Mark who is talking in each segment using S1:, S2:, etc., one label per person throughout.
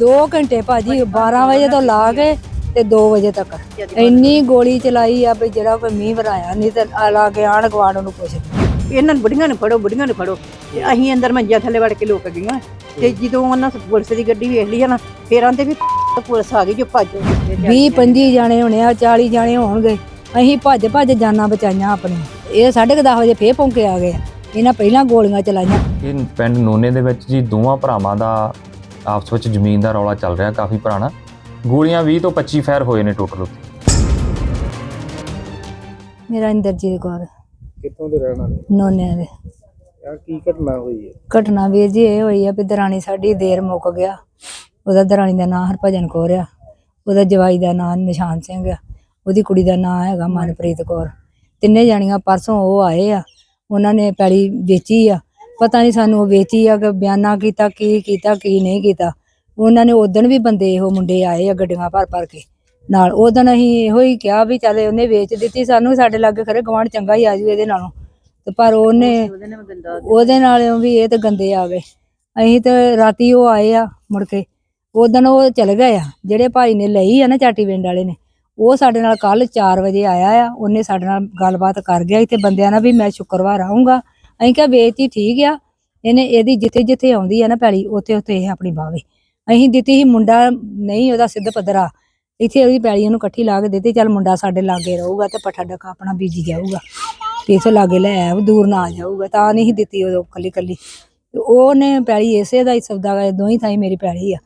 S1: 2 ਘੰਟੇ ਭਾਜੀ 12 ਵਜੇ ਤੋਂ ਲਾ ਕੇ ਤੇ 2 ਵਜੇ ਤੱਕ। ਇੰਨੀ ਗੋਲੀ ਚਲਾਈ ਆ ਵੀ ਜਿਹੜਾ ਕੋਈ ਮੀਂਹ ਵਰਾਇਆ ਨਹੀਂ ਤੇ ਆ ਲਾ ਕੇ ਆਣ ਗਵਾੜ ਨੂੰ ਪੁੱਛ
S2: ਇਹਨਾਂ ਨੂੰ ਬੁੜੀਆਂ ਨੂੰ ਫੜੋ ਬੁੜੀਆਂ ਨੂੰ ਫੜੋ। ਤੇ ਅਸੀਂ ਅੰਦਰ ਮੰਜਿਆਂ ਥੱਲੇ ਵੜ ਕੇ ਲੋਕ ਗਈਆਂ। ਤੇ ਜਦੋਂ ਉਹਨਾਂ ਪੁਲਿਸ ਦੀ ਗੱਡੀ ਵੇਖ ਲਈ ਆ ਨਾ ਫੇਰ ਆਂਦੇ ਵੀ ਪੁਲਿਸ ਆ ਗਈ ਜੋ ਭੱਜੋ
S1: 20 25 ਜਾਣੇ ਹੋਣੇ ਆ 40 ਜਾਣੇ ਹੋਣਗੇ। ਅਸੀਂ ਭੱਜ ਭੱਜ ਜਾਨਾਂ ਬਚਾਈਆਂ ਆਪਣੀਆਂ। ਇਹ 10:30 ਵਜੇ ਫੇਰ ਪੌਂਕੇ ਆ ਗਏ। ਇਹਨਾਂ ਪਹਿਲਾਂ ਗੋਲੀਆਂ ਚਲਾਈਆਂ।
S3: ਇਹ ਪਿੰਡ ਨੋਨੇ ਦੇ ਵਿੱਚ ਜੀ ਦੋਵਾਂ ਭਰਾਵਾਂ ਦਾ ਆਪਸ ਵਿੱਚ ਜ਼ਮੀਨ ਦਾ ਰੌਲਾ ਚੱਲ ਰਿਹਾ ਕਾਫੀ ਪੁਰਾਣਾ। ਗੋਲੀਆਂ 20 ਤੋਂ 25 ਫਾਇਰ ਹੋਏ ਨੇ ਟੋਟਲ
S1: ਮੇਰਾ ਇੰਦਰਜੀਤ ਕੌਰ।
S4: ਕਿੱਥੋਂ ਦੇ ਰਹਿਣ ਵਾਲੇ?
S1: ਨੋਨਿਆਂ ਦੇ।
S4: ਆ ਕੀ ਘਟਨਾ ਹੋਈ ਹੈ?
S1: ਘਟਨਾ ਵੀਰ ਜੀ ਇਹ ਹੋਈ ਆ ਵੀ ਦਰਾਣੀ ਸਾਡੀ ਦੇਰ ਮੁੱਕ ਗਿਆ। ਉਹਦਾ ਦਰਾਣੀ ਦਾ ਨਾਂ ਹਰਭਜਨ ਕੌਰ ਆ। ਉਹਦਾ ਜਵਾਈ ਦਾ ਨਾਂ ਨਿਸ਼ਾਨ ਸਿੰਘ ਆ। ਉਹਦੀ ਕੁੜੀ ਦਾ ਨਾਂ ਹੈਗਾ ਮਨਪ੍ਰੀਤ ਕੌਰ। ਤਿੰਨੇ ਜਾਣੀਆਂ ਪਰਸੋਂ ਉਹ ਆਏ ਆ। ਉਹਨਾਂ ਨੇ ਪੈਲੀ ਵੇਚੀ ਆ। ਪਤਾ ਨਹੀਂ ਸਾਨੂੰ ਉਹ ਵੇਚੀ ਆ ਕਿ ਬਿਆਨਾ ਕੀਤਾ ਕੀ ਕੀਤਾ ਕੀ ਨਹੀਂ ਕੀਤਾ। ਉਹਨਾਂ ਨੇ ਉਦਣ ਵੀ ਬੰਦੇ ਇਹੋ ਮੁੰਡੇ ਆਏ ਆ ਗੱਡੀਆਂ ਭਰ ਭਰ ਕੇ। ਨਾਲ ਉਦਣ ਅਸੀਂ ਇਹੋ ਹੀ ਕਿਹਾ ਵੀ ਚੱਲ ਉਹਨੇ ਵੇਚ ਦਿੱਤੀ ਸਾਨੂੰ ਸਾਡੇ ਲਾਗੇ ਖਰੇ ਗਵਾਂਢ ਚੰਗਾ ਹੀ ਆ ਜੂ ਇਹਦੇ ਨਾਲੋਂ। ਤੇ ਪਰ ਉਹਨੇ ਉਹਦੇ ਨਾਲ ਵੀ ਇਹ ਤੇ ਗੰਦੇ ਆ ਗਏ। ਅਸੀਂ ਤੇ ਰਾਤੀ ਉਹ ਆਏ ਆ ਮੁੜ ਕੇ। ਉਦੋਂ ਉਹ ਚਲੇ ਗਏ ਆ। ਜਿਹੜੇ ਭਾਈ ਨੇ ਲਈ ਆ ਨਾ ਚਾਟੀ ਪਿੰਡ ਵਾਲੇ ਨੇ ਉਹ ਸਾਡੇ ਨਾਲ ਕੱਲ 4 ਵਜੇ ਆਇਆ ਆ। ਉਹਨੇ ਸਾਡੇ ਨਾਲ ਗੱਲਬਾਤ ਕਰ ਗਿਆ। ਇੱਥੇ ਬੰਦਿਆਂ ਨਾਲ ਵੀ ਮੈਂ ਸ਼ੁੱਕਰਵਾਰ ਆਉਂਗਾ ਅਸੀਂ ਕਿਹਾ ਵੇਚਤੀ ਠੀਕ ਆ, ਇਹਨੇ ਇਹਦੀ ਜਿੱਥੇ ਜਿੱਥੇ ਆਉਂਦੀ ਆ ਨਾ ਪੈਲੀ, ਉੱਥੇ ਉੱਥੇ ਇਹ ਆਪਣੀ ਬਾਵੇ। ਅਸੀਂ ਦਿੱਤੀ ਸੀ ਮੁੰਡਾ ਨਹੀਂ, ਉਹਦਾ ਸਿੱਧ ਪੱਧਰਾ। ਇੱਥੇ ਉਹਦੀ ਪੈਲੀ ਇਹਨੂੰ ਇਕੱਠੀ ਲਾ ਕੇ ਦਿੱਤੀ, ਚੱਲ ਮੁੰਡਾ ਸਾਡੇ ਲਾਗੇ ਰਹੂਗਾ ਤੇ ਪੱਠਾ ਡਕਾ ਆਪਣਾ ਬੀਜੀ ਜਾਊਗਾ। ਤੇ ਇਥੋਂ ਲਾਗੇ ਲੈ ਆਇਆ, ਦੂਰ ਨਾ ਆ ਜਾਊਗਾ, ਤਾਂ ਨਹੀਂ ਸੀ ਦਿੱਤੀ ਉਹ ਕੱਲੀ ਕੱਲੀ ਉਹਨੇ ਪੈਲੀ ਇਸੇ ਦਾ ਹੀ ਸੌਦਾ ਕਰ ਦੋਈ ਥਾਈ ਮੇਰੀ ਪੈਲੀ ਆ।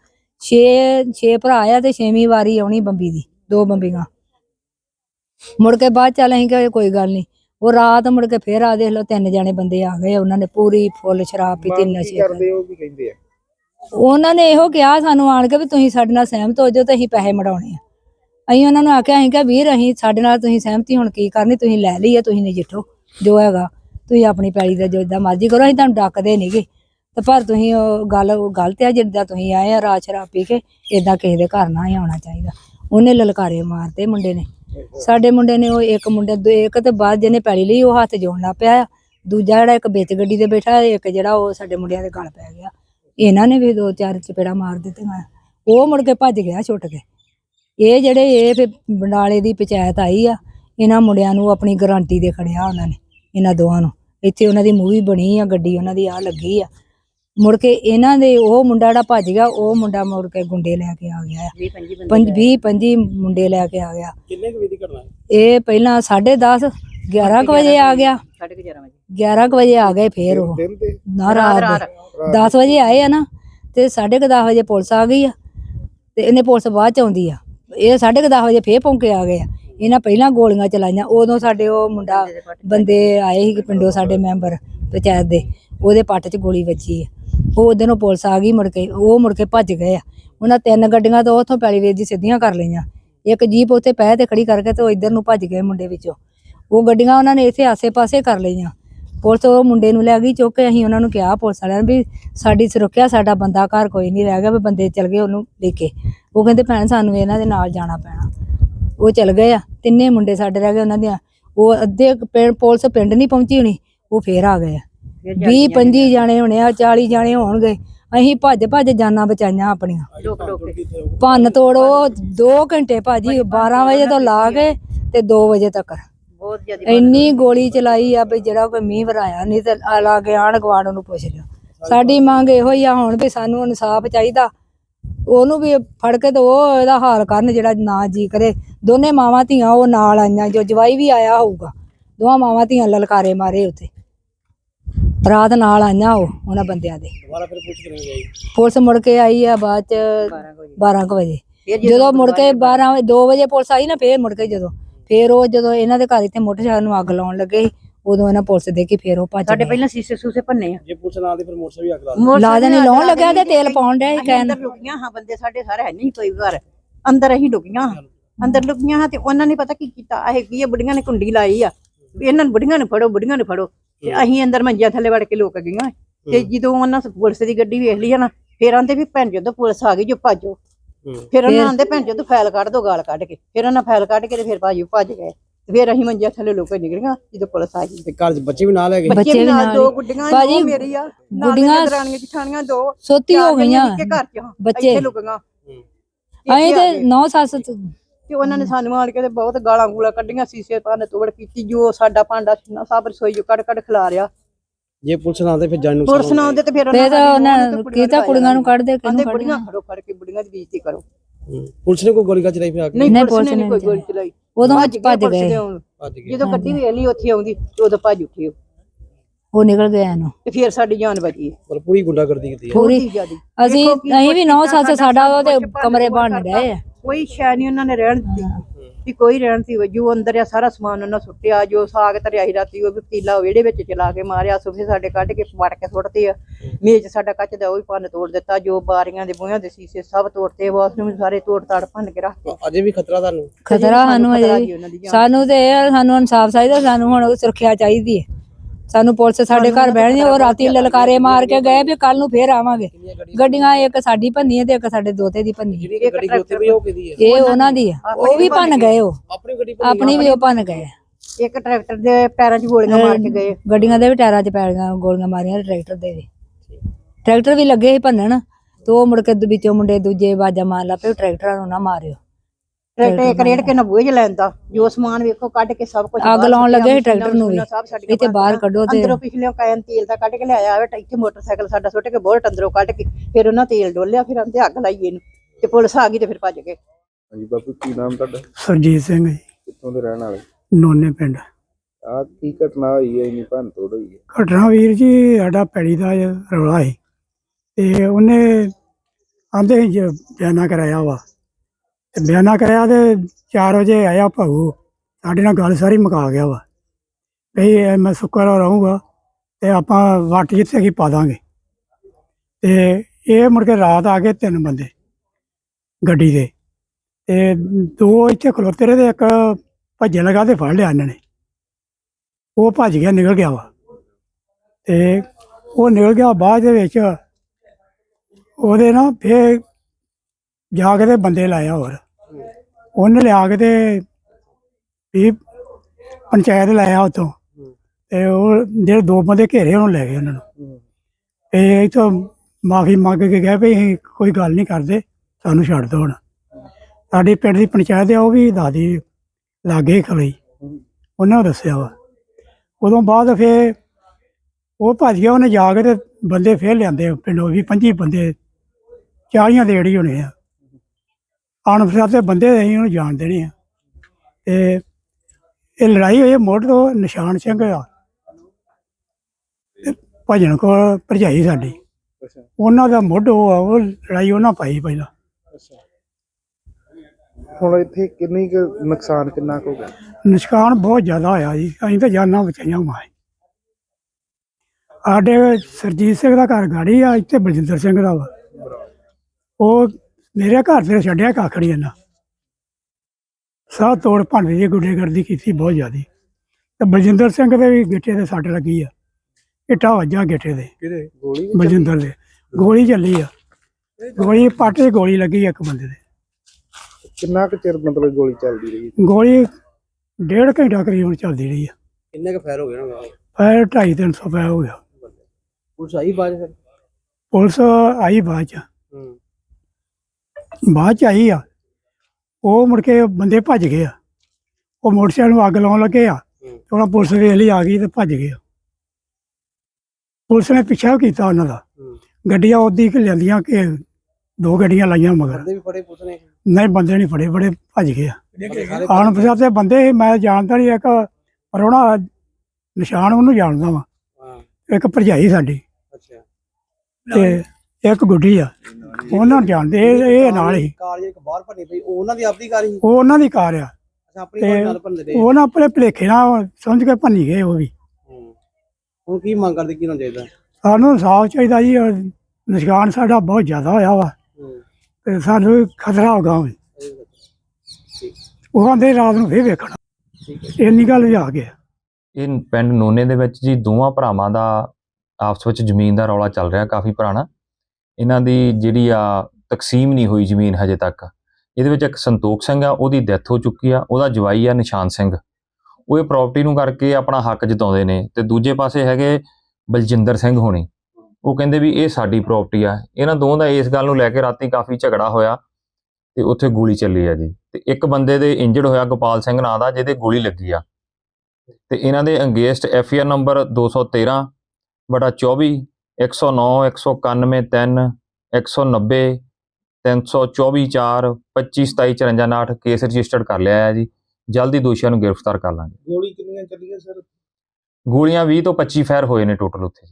S1: ਛੇ ਛੇ ਭਰਾ ਆ ਤੇ ਛੇਵੀਂ ਵਾਰੀ ਆਉਣੀ ਬੰਬੀ ਦੀ, ਦੋ ਬੰਬੀਆਂ। ਮੁੜ ਕੇ ਬਾਅਦ ਚੱਲ ਅਸੀਂ ਕਿਹਾ ਕੋਈ ਗੱਲ ਨਹੀਂ ਉਹ ਰਾਤ ਮੁੜ ਕੇ ਫੇਰ ਆ ਦੇਖ ਲਓ ਤਿੰਨ ਜਣੇ ਬੰਦੇ ਆ ਗਏ ਉਹਨਾਂ ਨੇ ਪੂਰੀ ਫੁੱਲ ਸ਼ਰਾਬ ਪੀਤੀ ਨਸ਼ੇ
S4: ਕਰਦੇ ਕਹਿੰਦੇ ਆ।
S1: ਉਹਨਾਂ ਨੇ ਇਹੋ ਕਿਹਾ ਸਾਨੂੰ ਆਣ ਕੇ ਵੀ ਤੁਸੀਂ ਸਾਡੇ ਨਾਲ ਸਹਿਮਤ ਹੋ ਜਾਓ ਤੇ ਅਸੀਂ ਪੈਸੇ ਮੜਾਉਣੇ ਆ। ਅਸੀਂ ਉਹਨਾਂ ਨੂੰ ਆਖਿਆ ਅਸੀਂ ਕਿਹਾ ਵੀਰ ਅਸੀਂ ਸਾਡੇ ਨਾਲ ਤੁਸੀਂ ਸਹਿਮਤੀ ਹੁਣ ਕੀ ਕਰਨੀ ਤੁਸੀਂ ਲੈ ਲਈ ਆ ਤੁਸੀਂ ਨਜਿੱਠੋ ਜੋ ਹੈਗਾ ਤੁਸੀਂ ਆਪਣੀ ਪੈਲੀ ਦਾ ਜੋ ਇਦਾਂ ਮਰਜ਼ੀ ਕਰੋ ਅਸੀਂ ਤੁਹਾਨੂੰ ਡੱਕਦੇ ਨਹੀਂਗੇ ਤੇ ਪਰ ਤੁਸੀਂ ਉਹ ਗੱਲ ਉਹ ਗਲਤ ਆ ਜਿੱਦਾਂ ਤੁਸੀਂ ਆਏ ਆ ਰਾਤ ਸ਼ਰਾਬ ਪੀ ਕੇ ਇਦਾਂ ਕਿਸੇ ਦੇ ਘਰ ਨਾ ਆਉਣਾ ਚਾਹੀਦਾ। ਉਹਨੇ ਲਲਕਾਰੇ ਮਾਰਤੇ ਮੁੰਡੇ ਨੇ। ਸਾਡੇ ਮੁੰਡੇ ਨੇ ਉਹ ਇੱਕ ਮੁੰਡਾ ਦੋ- ਇੱਕ ਤੇ ਬਾਅਦ ਜਿਹਨੇ ਪੈਲੀ ਲਈ ਉਹ ਹੱਥ ਜੋੜਨ ਲੱਗ ਪਿਆ ਆ। ਦੂਜਾ ਜਿਹੜਾ ਇੱਕ ਵਿੱਚ ਗੱਡੀ ਦੇ ਬੈਠਾ ਇੱਕ ਜਿਹੜਾ ਉਹ ਸਾਡੇ ਮੁੰਡਿਆਂ ਦੇ ਗਲ ਪੈ ਗਿਆ। ਇਹਨਾਂ ਨੇ ਵੀ ਦੋ ਚਾਰ ਚਪੇੜਾ ਮਾਰ ਦਿੱਤੀਆਂ। ਉਹ ਮੁੜ ਕੇ ਭੱਜ ਗਿਆ ਛੁੱਟ ਕੇ। ਇਹ ਜਿਹੜੇ ਇਹ ਫਿਰ ਬੰਡਾਲੇ ਦੀ ਪੰਚਾਇਤ ਆਈ ਆ, ਇਹਨਾਂ ਮੁੰਡਿਆਂ ਨੂੰ ਆਪਣੀ ਗਾਰੰਟੀ ਦੇ ਖੜਿਆ ਉਹਨਾਂ ਨੇ, ਇਹਨਾਂ ਦੋਵਾਂ ਨੂੰ। ਇੱਥੇ ਉਹਨਾਂ ਦੀ ਮੂਵੀ ਬਣੀ ਆ, ਗੱਡੀ ਉਹਨਾਂ ਦੀ ਆ ਲੱਗੀ ਆ। ਮੁੜ ਕੇ ਇਹਨਾਂ ਦੇ ਉਹ ਮੁੰਡਾ ਜਿਹੜਾ ਭੱਜ ਗਿਆ ਉਹ ਮੁੰਡਾ ਮੁੜ ਕੇ ਗੁੰਡੇ ਲੈ ਕੇ ਆ ਗਿਆ ਆ।
S2: 20 25 ਬੰਦੇ
S1: ਪੰਜ 20 25 ਮੁੰਡੇ ਲੈ ਕੇ ਆ ਗਿਆ।
S4: ਕਿੰਨੇ ਕੁ ਵਜੇ ਦੀ ਘਟਨਾ ਹੈ?
S1: ਇਹ ਪਹਿਲਾਂ 10:30 11 ਕੁ ਵਜੇ ਆ ਗਿਆ।
S2: 11:30 ਵਜੇ।
S1: 11 ਕੁ ਵਜੇ ਆ ਗਏ ਫੇਰ ਉਹ। ਨਾ ਰਾਤ ਦੇ। 10 ਵਜੇ ਆਏ ਆ ਨਾ ਤੇ 10:30 ਵਜੇ ਪੁਲਿਸ ਆ ਗਈ ਆ ਤੇ ਇਹਨੇ ਪੁਲਿਸ ਬਾਅਦ ਚ ਆਉਂਦੀ ਆ। ਇਹ 10:30 ਵਜੇ ਫੇਰ ਪੌਂਕੇ ਆ ਗਏ ਆ। ਇਹਨਾਂ ਪਹਿਲਾਂ ਗੋਲੀਆਂ ਚਲਾਈਆਂ ਉਦੋਂ ਸਾਡੇ ਉਹ ਮੁੰਡਾ ਬੰਦੇ ਆਏ ਸੀ ਪਿੰਡੋਂ ਸਾਡੇ ਮੈਂਬਰ ਪੰਚਾਇਤ ਦੇ ਉਹਦੇ ਪੱਟ 'ਚ ਗੋਲੀ ਵੱਜੀ ਆ। ਉਹ ਉਦੋਂ ਨੂੰ ਪੁਲਿਸ ਆ ਗਈ ਮੁੜ ਕੇ, ਉਹ ਮੁੜ ਕੇ ਭੱਜ ਗਏ ਆ। ਉਹਨਾਂ ਤਿੰਨ ਗੱਡੀਆਂ ਤਾਂ ਉੱਥੋਂ ਪੈਲੀ ਵੇਚ ਦੀ ਸਿੱਧੀਆਂ ਕਰ ਲਈਆਂ। ਇੱਕ ਜੀਪ ਉੱਥੇ ਪੈ ਤੇ ਖੜੀ ਕਰਕੇ ਤੇ ਉਹ ਇੱਧਰ ਨੂੰ ਭੱਜ ਗਏ ਮੁੰਡੇ ਵਿੱਚੋਂ। ਉਹ ਗੱਡੀਆਂ ਉਹਨਾਂ ਨੇ ਇੱਥੇ ਆਸੇ-ਪਾਸੇ ਕਰ ਲਈਆਂ। ਪੁਲਿਸ ਉਹ ਮੁੰਡੇ ਨੂੰ ਲੈ ਗਈ, ਚੁੱਕ ਕੇ ਅਸੀਂ ਉਹਨਾਂ ਨੂੰ ਕਿਹਾ ਪੁਲਿਸ ਵਾਲਿਆਂ ਨੂੰ ਵੀ ਸਾਡੀ ਸੁਰੱਖਿਆ, ਸਾਡਾ ਬੰਦਾ ਘਰ ਕੋਈ ਨਹੀਂ ਰਹਿ ਗਿਆ ਵੀ ਬੰਦੇ ਚਲ ਗਏ ਉਹਨੂੰ ਲੈ ਕੇ। ਉਹ ਕਹਿੰਦੇ ਭੈਣ ਸਾਨੂੰ ਇਹਨਾਂ ਦੇ ਨਾਲ ਜਾਣਾ ਪੈਣਾ। ਉਹ ਚਲ ਗਏ ਆ, ਤਿੰਨੇ ਮੁੰਡੇ ਸਾਡੇ ਰਹਿ ਗਏ ਉਹਨਾਂ ਦੀਆਂ। ਉਹ ਅੱਧੇ ਕੁ ਪਿੰਡ ਪੁਲਿਸ ਪਿੰਡ ਨਹੀਂ ਪਹੁੰਚੀ ਹੋਣੀ, ਉਹ ਫੇਰ ਆ ਗਏ ਆ। 20 25 ਜਾਣੇ ਹੋਣੇ ਆ 40 ਜਾਣੇ ਹੋਣਗੇ। ਅਸੀਂ ਭੱਜ ਭੱਜ ਜਾਨਾਂ ਬਚਾਈਆਂ ਆਪਣੀਆਂ। ਭੰਨ ਤੋੜੋ 2 ਘੰਟੇ ਭਾਜੀ 12 ਵਜੇ ਤੋਂ ਲਾ ਕੇ ਤੇ 2 ਵਜੇ ਤੱਕ।
S2: ਬਹੁਤ ਜ਼ਿਆਦਾ
S1: ਇੰਨੀ ਗੋਲੀ ਚਲਾਈ ਆ ਵੀ ਜਿਹੜਾ ਕੋਈ ਮੀਂਹ ਵਰਾਇਆ ਨਹੀਂ ਤੇ ਆ ਲਾ ਕੇ ਆਣ ਗਵਾੜ ਨੂੰ ਪੁੱਛ ਲਿਓ। ਸਾਡੀ ਮੰਗ ਇਹੋ ਹੀ ਆ ਹੁਣ ਵੀ ਸਾਨੂੰ ਇਨਸਾਫ ਚਾਹੀਦਾ। ਉਹਨੂੰ ਵੀ ਫੜ ਕੇ ਤੇ ਉਹ ਇਹਦਾ ਹਾਲ ਕਰਨ ਜਿਹੜਾ ਨਾ ਜੀ ਕਰੇ। ਦੋਨੇ ਮਾਵਾਂ ਧੀਆਂ ਉਹ ਨਾਲ ਆਈਆਂ ਜੋ ਜਵਾਈ ਵੀ ਆਇਆ ਹੋਊਗਾ। ਦੋਵਾਂ ਮਾਵਾਂ ਧੀਆਂ ਲਲਕਾਰੇ ਮਾਰੇ ਉੱਤੇ ਰਾਤ ਨਾਲ ਆਈਆਂ ਉਹ ਉਹਨਾਂ ਬੰਦਿਆਂ ਦੇ।
S4: ਦੁਬਾਰਾ ਫਿਰ ਪੁੱਛ ਕਰਨ ਗਏ
S1: ਪੁਲਿਸ ਮੁੜ ਕੇ ਆਈ ਆ ਬਾਅਦ ਚ 12 ਕੁ ਵਜੇ। ਜਦੋਂ ਮੁੜ ਕੇ 12 ਵਜੇ 2 ਵਜੇ ਪੁਲਿਸ ਆਈ ਨਾ ਫੇਰ ਮੁੜ ਕੇ ਜਦੋਂ। ਫੇਰ ਉਹ ਜਦੋਂ ਇਹਨਾਂ ਦੇ ਘਰ ਇੱਥੇ ਮੋਟਰਸਾਈਕਲ ਨੂੰ ਅੱਗ ਲਾਉਣ ਲੱਗੇ ਉਦੋਂ ਇਹਨਾਂ ਪੁਲਿਸ ਦੇਖੀ ਫੇਰ ਉਹ ਭੱਜ
S2: ਸਾਡੇ ਪਹਿਲਾਂ ਸੀਸੇ ਸੂਸੇ ਭੰਨੇ ਆ।
S4: ਜੇ ਪੁਲਿਸ ਨਾਲ ਦੀ ਫਿਰ ਮੋਟਰਸਾਈਕਲ ਵੀ ਅੱਗ ਲਾ
S1: ਲਾ ਦੇਣੇ ਲਾਉਣ ਲੱਗਿਆ ਤੇ ਤੇਲ ਪਾਉਣ ਡਿਆ ਕਹਿਣ
S2: ਅੰਦਰ ਲੁਕੀਆਂ ਹਾਂ ਬੰਦੇ ਸਾਡੇ ਸਾਰੇ ਹੈ ਨਹੀਂ ਕੋਈ ਘਰ। ਅੰਦਰ ਅਸੀਂ ਲੁਕੀਆਂ ਹਾਂ। ਅੰਦਰ ਲੁਕੀਆਂ ਹਾਂ ਤੇ ਉਹਨਾਂ ਨੇ ਪਤਾ ਕੀ ਕੀਤਾ? ਇਹ ਕੀ ਆ ਬੁੜੀਆਂ ਨੇ ਕੁੰਡੀ ਲਾਈ ਆ। ਇਹਨਾਂ ਨੂੰ ਬੁੜੀਆਂ ਨੂੰ ਫੜੋ ਬੁੜੀਆਂ ਨੂੰ ਫੜੋ। ਅਸੀਂ ਅੰਦਰ ਮੰਜਿਆਂ ਥੱਲੇ ਵੜ ਕੇ ਲੋਕ ਗਈਆਂ ਤੇ ਜਦੋਂ ਉਹਨਾਂ ਪੁਲਿਸ ਦੀ ਗੱਡੀ ਵੇਖ ਲਈ ਆ ਨਾ ਫੇਰ ਆਂਦੇ ਵੀ ਭੈਣ ਜਦੋਂ ਪੁਲਿਸ ਆ ਗਈ ਜੋ ਭੱਜੋ। ਫਿਰ ਉਹਨਾਂ ਆਂਦੇ ਭੈਣ ਜਦੋਂ ਫਾਈਲ ਕੱਢ ਦੋ ਗਾਲ ਕੱਢ ਕੇ। ਫਿਰ ਉਹਨਾਂ ਫਾਈਲ ਕੱਢ ਕੇ ਤੇ ਫਿਰ ਭਾਜੀ ਭੱਜ ਗਏ। ਤੇ ਫਿਰ ਅਸੀਂ ਮੰਜਿਆਂ ਥੱਲੇ ਲੋਕਾਂ ਨਿਕਲੀਆਂ ਜਦੋਂ ਪੁਲਿਸ ਆ ਗਈ।
S4: ਤੇ ਘਰ 'ਚ ਬੱਚੇ ਵੀ ਨਾਲ ਹੈਗੇ?
S1: ਬੱਚੇ
S2: ਬੱਚੇ ਵੀ ਨਾਲ ਦੋ। ਗੁੱਡੀਆਂ
S1: ਭਾਜੀ,
S2: ਮੇਰੀ ਆ
S1: ਗੁੱਡੀਆਂ
S2: ਦਰਾਣੀਆਂ ਜਠਾਣੀਆਂ ਦੋ।
S1: ਸੋਤੀ ਹੋ ਗਈਆਂ। ਬੱਚੇ।
S2: ਇੱਥੇ ਲੁਕੀਆਂ
S1: ਅਸੀਂ
S2: ਇੱਥੇ ਆ
S1: ਤੇ
S2: ਗਏ।
S1: ਨੌ ਸੱਸ ਤੇ-
S2: ਉਹਨਾਂ ਨੇ ਸਾਨੂੰ ਆਣ ਕੇ ਤੇ ਬਹੁਤ ਗਾਲਾਂ ਗੂਲਾਂ ਕੱਢੀਆਂ ਸੀਸੇ ਭੰਨ ਤੋੜ ਕੀਤੀ ਜੋ ਸਾਡਾ ਭਾਂਡਾ ਛਿੰਨਾ ਸਭ ਰਸੋਈ ਚੋਂ ਕੱਢ ਕੱਢ ਖਿਲਾਰਿਆ
S4: ਜੇ ਪੁਲਿਸ ਨਾ ਆਉਂਦੇ ਫਿਰ ਜਾਨ ਨੂੰ
S2: ਪੁਲਿਸ ਨਾ ਆਉਂਦੇ ਤੇ ਫਿਰ
S1: ਫੇਰ ਉਹਨਾਂ ਕੀਤਾ ਕੁੜੀਆਂ ਨੂੰ ਕੱਢ ਦੇ
S2: ਕਹਿੰਦੇ
S1: ਕਿਹਨੂੰ
S2: ਬੁੜੀਆਂ ਖੜੋ ਫੜ ਕੇ ਬੁੜੀਆਂ ਦੀ ਬੇਇੱਜ਼ਤੀ ਕਰੋ।
S4: ਹੂੰ। ਪੁਲਿਸ ਨੇ ਕੋਈ ਗੋਲੀ ਕਾ ਚਲਾਈ ਫਿਰ ਆ ਕੇ?
S2: ਨਹੀਂ ਪੁਲਿਸ ਨੇ ਕੋਈ
S1: ਨੇ
S2: ਗੋਲੀ ਚਲਾਈ।
S1: ਉਦੋਂ
S2: ਭੱਜ
S1: ਭੱਜ ਗਏ।
S4: ਭੱਜ
S2: ਜਦੋਂ ਗੱਡੀ ਵੇਲੀ ਉੱਥੇ ਆਉਂਦੀ ਤੇ ਉਦੋਂ ਭੱਜ ਉੱਠੇ ਉਹ।
S1: ਉਹ ਨਿਕਲ ਗਿਆ ਇਹਨੂੰ।
S2: ਤੇ ਫਿਰ ਸਾਡੀ ਜਾਨ ਬਚੀ।
S4: ਪਰ ਪੂਰੀ ਗੁੰਡਾਗਰਦੀ ਕੀਤੀ ਹੈ
S1: ਪੂਰੀ
S2: ਹੀ ਜ਼ਿਆਦੀ।
S1: ਅਸੀਂ
S2: ਦੇਖੋ ਕੀ
S1: ਅਸੀਂ ਵੀ ਨੌ ਸੱਸ
S2: ਕੀਤਾ
S1: ਸਾਡਾ ਉਹਦੇ ਕਮਰੇ ਬਣ। ਰਹੇ। ਆ
S2: ਕੋਈ ਸ਼ੈ ਨਹੀਂ ਉਹਨਾਂ ਨੇ ਰਹਿਣ ਦਿੱਤੀ। ਵੀ ਕੋਈ ਰਹਿਣ ਸੀ ਜੋ ਅੰਦਰ ਆ ਸਾਰਾ ਸਮਾਨ ਉਹਨਾਂ ਸੁੱਟਿਆ ਜੋ ਸਾਗ ਧਰਿਆ ਸੀ ਰਾਤੀ ਉਹ ਵੀ ਪਤੀਲਾ ਵਿਹੜੇ ਵਿੱਚ ਚਲਾ ਕੇ ਮਾਰਿਆ ਸੋਫੇ ਸਾਡੇ ਕੱਢ ਕੇ ਵੜ ਕੇ ਸੁੱਟਦੇ ਆ। ਮੇਜ਼ ਸਾਡਾ ਕੱਚ ਦਾ ਉਹ ਵੀ ਭੰਨ ਤੋੜ ਦਿੱਤਾ ਜੋ ਬਾਰੀਆਂ ਦੇ ਬੂਹਿਆਂ ਦੇ ਸੀਸੇ ਸਭ ਤੋੜਤੇ ਵਾਸ਼ਰੂਮ ਸਾਰੇ ਤੋੜ ਤਾੜ ਭੰਨ ਕੇ ਰੱਖਤੇ
S4: ਅਜੇ ਵੀ ਖਤਰਾ ਤੁਹਾਨੂੰ?
S1: ਖਤਰਾ ਸਾਨੂੰ ਅਜੇ ਸਾਨੂੰ ਤੇ ਇਹ ਆ, ਸਾਨੂੰ ਇਨਸਾਫ ਚਾਹੀਦਾ ਸਾਨੂੰ ਹੁਣ ਸੁਰੱਖਿਆ ਚਾਹੀਦੀ ਹੈ। ਸਾਨੂੰ ਪੁਲਿਸ ਸਾਡੇ ਘਰ ਬਹਿਣੀ ਉਹ ਰਾਤੀ ਲਲਕਾਰੇ ਮਾਰ ਕੇ ਗਏ ਵੀ ਕੱਲ ਨੂੰ ਫੇਰ ਆਵਾਂਗੇ। ਗੱਡੀਆਂ ਇੱਕ ਸਾਡੀ ਭੰਨੀ ਹੈ ਤੇ ਇੱਕ ਸਾਡੇ ਦੋਤੇ ਦੀ ਭੰਨੀ।
S4: ਜਿਹੜੀ ਗੱਡੀ ਵੀ ਹੈ?
S1: ਇਹ ਉਹਨਾਂ ਦੀ ਆ ਉਹ ਵੀ ਭੰਨ ਗਏ ਉਹ।
S4: ਆਪਣੀ ਗੱਡੀ
S1: ਆਪਣੀ ਵੀ ਉਹ ਭੰਨ ਗਏ।
S2: ਇੱਕ ਟਰੈਕਟਰ ਦੇ ਪੈਰਾਂ 'ਚ ਗੋਲੀਆਂ ਮਾਰ ਕੇ ਗਏ।
S1: ਗੱਡੀਆਂ ਦੇ ਵੀ ਟਾਇਰਾਂ 'ਚ ਪੈ ਗਈਆਂ ਗੋਲੀਆਂ ਮਾਰੀਆਂ ਤੇ ਟਰੈਕਟਰ ਦੇ ਵੀ। ਟਰੈਕਟਰ ਵੀ ਲੱਗੇ ਸੀ ਭੰਨਣ ਤੇ ਉਹ ਮੁੜ ਕੇ ਵਿੱਚੋਂ ਮੁੰਡੇ ਦੂਜੇ ਬਾਜਾ ਮਾਰ ਲਾ ਪਏ ਟਰੈਕਟਰਾਂ ਨੂੰ ਨਾ ਮਾਰਿਓ।
S2: ਟਰੈਕਟਰ ਇੱਕ ਰੇੜ ਕੇ ਨਾ ਬੂਹੇ 'ਚ ਲੈਂਦਾ ਜੋ ਸਮਾਨ ਵੇਖੋ ਕੱਢ ਕੇ ਸਭ ਕੁਝ
S1: ਅੱਗ ਲਾਉਣ ਲੱਗੇ ਟਰੈਕਟਰ ਨੂੰ ਵੀ। ਇੱਥੇ ਬਾਹਰ ਕੱਢੋ ਤੇ।
S2: ਅੰਦਰੋਂ ਪਿਛਲੇ ਕੈਨ ਤੇਲ ਦਾ ਕੱਢ ਕੇ ਲਿਆਇਆ ਹੋਇਆ ਇੱਥੇ ਮੋਟਰਸਾਈਕਲ ਸਾਡਾ ਸੁੱਟ ਕੇ ਬੋਲਟ ਅੰਦਰੋਂ ਕੱਢ ਕੇ ਫਿਰ ਉਹਨਾਂ ਤੇਲ ਡੋਲਿਆ ਫਿਰ ਅੰਦੇ ਅੱਗ ਲਾਈ ਇਹਨੂੰ। ਤੇ ਪੁਲਿਸ ਆ ਗਈ ਤੇ ਫਿਰ ਭੱਜ ਗਏ।
S5: ਹਾਂਜੀ ਬਾਪੂ ਕੀ ਨਾਮ ਤੁਹਾਡਾ?
S6: ਸਰਜੀਤ ਸਿੰਘ ਜੀ।
S5: ਕਿੱਥੋਂ ਦੇ ਰਹਿਣ ਵਾਲੇ?
S6: ਨੋਨੇ ਪਿੰਡ।
S5: ਆ ਕੀ ਘਟਨਾ ਹੋਈ ਹੈ ਇੰਨੀ ਭੰਨ ਤੋੜ ਹੋਈ ਹੈ?
S6: ਘਟਨਾ ਵੀਰ ਜੀ ਸਾਡਾ ਪੈੜੀ ਦਾ ਰੌਲਾ ਹੈ ਤੇ ਉਹਨੇ ਆਂਦੇ ਸੀ ਜ- ਬਿਆਨਾ ਕਰਾਇਆ ਵਾ। ਤੇ ਬਿਆਨਾ ਕਰਾਇਆ ਤੇ 4 ਵਜੇ ਆਇਆ ਭਾਊ, ਸਾਡੇ ਨਾਲ ਗੱਲ ਸਾਰੀ ਮੁਕਾ ਗਿਆ ਵਾ। ਵੀ ਇਹ ਮੈਂ ਸ਼ੁਕਰ ਰਹੂੰਗਾ ਤੇ ਆਪਾਂ ਵੱਟ ਜਿੱਥੇ ਕੀ ਪਾ ਦਾਂਗੇ। ਤੇ ਇਹ ਮੁੜ ਕੇ ਰਾਤ ਆ ਗਏ ਤਿੰਨ ਬੰਦੇ ਗੱਡੀ ਦੇ। ਤੇ ਦੋ ਇੱਥੇ ਖਲੋਤੇ ਰਹੇ ਤੇ ਇੱਕ ਭੱਜਣ ਲਗਾ ਤੇ ਫੜ ਲਿਆ ਇਹਨਾਂ ਨੇ। ਉਹ ਭੱਜ ਗਿਆ, ਨਿਕਲ ਗਿਆ ਵਾ। ਤੇ ਉਹ ਨਿਕਲ ਗਿਆ ਬਾਅਦ ਦੇ ਵਿੱਚ ਉਹਦੇ ਨਾ ਫੇਰ ਜਾ ਕੇ ਤੇ ਬੰਦੇ ਲਾਇਆ ਹੋਰ। ਉਹਨੇ ਲਿਆ ਕੇ ਤੇ ਵੀ ਪੰਚਾਇਤ ਲਾਇਆ ਉਤੋਂ ਤੇ ਉਹ ਜਿਹੜੇ ਦੋ ਬੰਦੇ ਘੇਰੇ ਉਹਨੂੰ ਲੈ ਗਏ ਉਹਨਾਂ ਨੂੰ। ਤੇ ਇਥੋਂ ਮਾਫੀ ਮੰਗ ਕੇ ਗਏ ਵੀ ਅਸੀਂ ਕੋਈ ਗੱਲ ਨਹੀਂ ਕਰਦੇ ਸਾਨੂੰ ਛੱਡ ਦਿਓ ਹੁਣ। ਸਾਡੀ ਪਿੰਡ ਦੀ ਪੰਚਾਇਤ ਆ ਉਹ ਵੀ ਦਾਦੀ ਲਾਗੇ ਖੜੀ ਉਹਨਾਂ ਨੇ ਦੱਸਿਆ ਵਾ। ਉਦੋਂ ਬਾਅਦ ਫੇਰ ਉਹ ਭੱਜ ਗਿਆ ਉਹਨੇ ਜਾ ਕੇ ਤੇ ਬੰਦੇ ਫੇਰ ਲਿਆਂਦੇ ਪਿੰਡੋਂ ਵੀ 25 ਬੰਦੇ ਚਾਹੀਆਂ ਦੇ ਜਿਹੜੀ ਹੋਣੇ ਆ। ਅਣਪਛਾਤੇ ਬੰਦੇ ਅਸੀਂ ਉਹਨੂੰ ਜਾਣ ਦੇਣੇ ਆ। ਤੇ ਇਹ ਲੜਾਈ ਹੋਈ ਮੋਢ ਤੋਂ ਨਿਸ਼ਾਨ ਸਿੰਘ ਆ। ਤੇ ਭਜਨ ਕੋਲ ਭਰਜਾਈ ਸਾਡੀ। ਉਹਨਾਂ ਦਾ ਮੁੱਢ ਉਹ ਆ ਉਹ ਲੜਾਈ ਉਹਨਾਂ ਪਾਈ ਪਹਿਲਾਂ।
S5: ਹੁਣ ਇੱਥੇ ਕਿੰਨੀ ਕੁ ਨੁਕਸਾਨ ਕਿੰਨਾ ਕੁ ਹੋ ਗਿਆ?
S6: ਨੁਕਸਾਨ ਬਹੁਤ ਜ਼ਿਆਦਾ ਹੋਇਆ ਜੀ। ਅਸੀਂ ਤਾਂ ਜਾਨਾਂ ਬਚਾਈਆਂ ਮਾਏ ਸਾਡੇ ਸਰਜੀਤ ਸਿੰਘ ਦਾ ਘਰ ਗਾੜੀ ਆ ਇੱਥੇ ਬਲਜਿੰਦਰ ਸਿੰਘ ਦਾ ਵਾ। ਉਹ ਮੇਰੇ ਘਰ ਤੇ ਛੱਡਿਆ ਕਾਖੜੀ ਇਹਨਾਂ। ਸਾਹ ਤੋੜ ਭੰਨ ਦੀ ਗੁੱਡੇਗਰਦੀ ਕੀਤੀ ਬਹੁਤ ਜ਼ਿਆਦੀ। ਤੇ ਬਲਜਿੰਦਰ ਸਿੰਘ ਦੇ ਵੀ ਗਿੱਟੇ ਤੇ ਸੱਟ ਲੱਗੀ ਆ। ਇੱਟਾਂ ਵੱਜਾ ਗਿੱਟੇ ਦੇ।
S5: ਕਿਹਦੇ ਗੋਲੀ
S6: ਬਲਜਿੰਦਰ ਦੇ। ਗੋਲੀ ਚੱਲੀ ਆ। ਗੋਲੀ ਪੱਟ ਗੋਲੀ ਲੱਗੀ ਇੱਕ ਬੰਦੇ ਦੇ।
S5: ਕਿੰਨਾ ਕੁ ਚਿਰ ਮਤਲਬ ਗੋਲੀ ਚੱਲਦੀ ਰਹੀ?
S6: ਗੋਲੀ ਡੇਢ ਘੰਟਾ ਕਰੀਬ ਚੱਲਦੀ ਰਹੀ ਆ।
S4: ਕਿੰਨੇ ਕ ਫਾਇਰ ਹੋ ਗਏ ਨਾ
S6: ਫਾਇਰ 2.5 300 ਫਾਇਰ ਹੋ ਗਿਆ।
S4: ਪੁਲਿਸ ਆਈ ਬਾਅਦ ਫਿਰ?
S6: ਪੁਲਿਸ ਆਈ ਬਾਅਦ ਚ।
S4: ਹੂੰ।
S6: ਬਾਅਦ ਚ ਆਈ ਆ। ਉਹ ਮੁੜ ਕੇ ਬੰਦੇ ਭੱਜ ਗਏ ਆ। ਉਹ ਮੋਟਰਸਾਈਕਲ ਨੂੰ ਅੱਗ ਲਾਉਣ ਲੱਗੇ ਆ। ਤੇ ਉਹਨਾਂ ਪੁਲਿਸ ਵੇਖ ਲਈ ਆ ਗਈ ਤੇ ਭੱਜ ਗਏ ਆ। ਪੁਲਿਸ ਨੇ ਪਿੱਛਾ ਕੀਤਾ ਉਹਨਾਂ ਦਾ। ਗੱਡੀਆਂ ਉਹਦੀ ਕਿ ਲੈਂਦੀਆਂ ਕਿ ਦੋ ਗੱਡੀਆਂ ਲਾਈਆਂ ਮਗਰ।
S4: ਬੰਦੇ ਵੀ ਫੜੇ ਪੁਲਿਸ ਨੇ?
S6: ਨਹੀਂ ਬੰਦੇ ਨਹੀਂ ਫੜੇ ਬੜੇ ਭੱਜ ਗਏ ਆ।
S4: ਸਾਰੇ
S6: ਆਣ ਪਛਾਤੇ ਬੰਦੇ ਸੀ, ਮੈਂ ਜਾਣਦਾ ਨਹੀਂ ਇੱਕ ਪਰੋਣਾ ਨਿਸ਼ਾਨ ਉਹਨੂੰ ਜਾਣਦਾ ਵਾਂ।
S4: ਹਾਂ।
S6: ਇੱਕ ਭਰਜਾਈ ਸਾਡੀ।
S4: ਅੱਛਾ।
S6: ਤੇ ਇੱਕ ਗੁੱਡੀ ਆ। ਉਹਨਾਂ ਨੂੰ ਜਾਣਦੇ ਇਹ ਇਹ ਨਾਲ ਹੀ।
S4: ਕਾਰ ਜਿਹੜੀ ਇੱਕ ਬਾਹਰ ਭੰਨੀ ਪਈ ਉਹ ਉਹਨਾਂ ਦੀ ਆਪਣੀ ਕਾਰ ਸੀ
S6: ਉਹ ਉਹਨਾਂ ਦੀ ਕਾਰ ਆ।
S4: ਅੱਛਾ ਆਪਣੀ
S6: ਤੇ
S4: ਕਾਰ ਨਾਲ ਭੰਨਦੇ ਰਹੇ
S6: ਉਹ ਨਾ ਆਪਣੇ ਭਲੇਖੇ ਨਾਲ ਸਮਝ ਕੇ ਭੰਨੀ ਗਏ ਉਹ ਵੀ।
S4: ਹੂੰ। ਹੁਣ ਕੀ ਮੰਗ ਕਰਦੇ ਕੀ ਹੋਣਾ ਚਾਹੀਦਾ?
S6: ਸਾਨੂੰ ਇਨਸਾਫ ਚਾਹੀਦਾ ਜੀ ਔਰ ਨੁਕਸਾਨ ਸਾਡਾ ਬਹੁਤ ਜ਼ਿਆਦਾ ਹੋਇਆ ਵਾ।
S4: ਹੂੰ।
S6: ਤੇ ਸਾਨੂੰ ਖਤਰਾ ਹੋ ਗਿਆ ਵਾ।
S4: ਠੀਕ।
S6: ਉਹ ਆਂਦੇ ਰਾਤ ਨੂੰ ਫੇਰ ਵੇਖਣਾ।
S4: ਠੀਕ ਹੈ।
S6: ਇੰਨੀ ਗੱਲ ਆ ਗਿਆ
S3: ਇਹ ਪਿੰਡ ਨੋਨੇ ਦੇ ਵਿੱਚ ਜੀ ਦੋਵਾਂ ਭਰਾਵਾਂ ਦਾ ਆਪਸ ਵਿੱਚ ਜ਼ਮੀਨ ਦਾ ਰੌਲਾ ਚੱਲ ਰਿਹਾ ਕਾਫੀ ਪੁਰਾਣਾ। ਇਹਨਾਂ ਦੀ ਜਿਹੜੀ ਆ ਤਕਸੀਮ ਨਹੀਂ ਹੋਈ ਜ਼ਮੀਨ ਹਜੇ ਤੱਕ। ਇਹਦੇ ਵਿੱਚ ਇੱਕ ਸੰਤੋਖ ਸਿੰਘ ਆ, ਉਹਦੀ ਡੈਥ ਹੋ ਚੁੱਕੀ ਆ, ਉਹਦਾ ਜਵਾਈ ਆ ਨਿਸ਼ਾਨ ਸਿੰਘ। ਉਹ ਇਹ ਪ੍ਰਾਪਰਟੀ ਨੂੰ ਕਰਕੇ ਆਪਣਾ ਹੱਕ ਜਤਾਉਂਦੇ ਨੇ ਤੇ ਦੂਜੇ ਪਾਸੇ ਹੈਗੇ ਬਲਜਿੰਦਰ ਸਿੰਘ ਹੋਣੀ। ਉਹ ਕਹਿੰਦੇ ਵੀ ਇਹ ਸਾਡੀ ਪ੍ਰਾਪਰਟੀ ਆ। ਇਹਨਾਂ ਦੋਵਾਂ ਦਾ ਇਸ ਗੱਲ ਨੂੰ ਲੈ ਕੇ ਰਾਤੀ ਕਾਫੀ ਝਗੜਾ ਹੋਇਆ ਤੇ ਉੱਥੇ ਗੋਲੀ ਚੱਲੀ ਆ ਜੀ। ਤੇ ਇੱਕ ਬੰਦੇ ਦੇ ਇੰਜਰਡ ਹੋਇਆ ਗੋਪਾਲ ਸਿੰਘ ਨਾਂ ਦਾ, ਜਿਹਦੇ ਗੋਲੀ ਲੱਗੀ ਆ। ਤੇ ਇਹਨਾਂ ਦੇ ਅੰਗੇਸਟ ਐਫ ਆਰ ਨੰਬਰ 213 ਬਟਾ 24 109 191 3 190 324 4 25 27 54 59 ਕੇਸ ਰਜਿਸਟਰਡ ਕਰ ਲਿਆ ਹੈ ਜੀ। ਜਲਦੀ ਦੋਸ਼ੀਆਂ ਨੂੰ ਗ੍ਰਿਫਤਾਰ ਕਰ ਲਾਂਗੇ।
S5: ਗੋਲੀ ਕਿੰਨੀਆਂ ਚੱਲੀਆਂ ਸਰ?
S3: ਗੋਲੀਆਂ 20 ਤੋਂ 25 ਫਾਇਰ ਹੋਏ ਨੇ ਟੋਟਲ ਉੱਥੇ